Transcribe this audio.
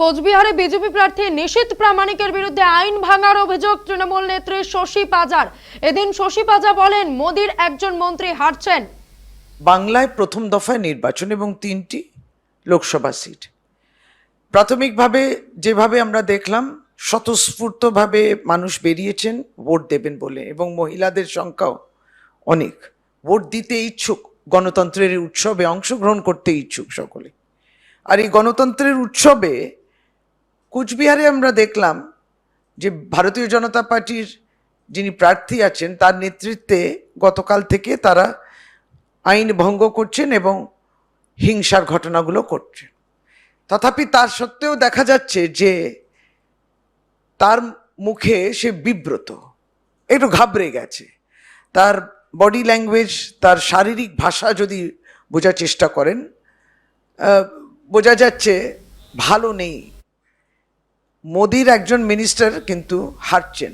কোচবিহারে বিজেপি প্রার্থী নিশীত প্রামাণিকের বিরুদ্ধে আইন ভাঙার অভিযোগ তৃণমূল নেত্রী শশী পাজার। এদিন শশী পাজা বলেন, মোদির একজন মন্ত্রী হারছেন। বাংলায় প্রথম দফায় নির্বাচন এবং তিনটি লোকসভা সিট। প্রাথমিকভাবে যেভাবে আমরা দেখলাম, স্বতঃস্ফূর্তভাবে মানুষ বেরিয়েছেন, ভোট দেবেন বলে এবং মহিলাদের সংখ্যাও অনেক। ভোট দিতে ইচ্ছুক, গণতন্ত্রের উৎসবে অংশগ্রহণ করতে ইচ্ছুক সকলে। আর এই গণতন্ত্রের উৎসবে কুচবিহারে আমরা দেখলাম যে ভারতীয় জনতা পার্টির যিনি প্রার্থী আছেন, তার নেতৃত্বে গতকাল থেকে তারা আইন ভঙ্গ করছেন এবং হিংসার ঘটনাগুলো করছেন। তথাপি তার সত্ত্বেও দেখা যাচ্ছে যে তার মুখে সে বিব্রত, একটু ঘাবড়ে গেছে। তার বডি ল্যাঙ্গুয়েজ তার শারীরিক ভাষা যদি বোঝার চেষ্টা করেন বোঝা যাচ্ছে ভালো নেই। মোদির একজন মিনিস্টার কিন্তু হারছেন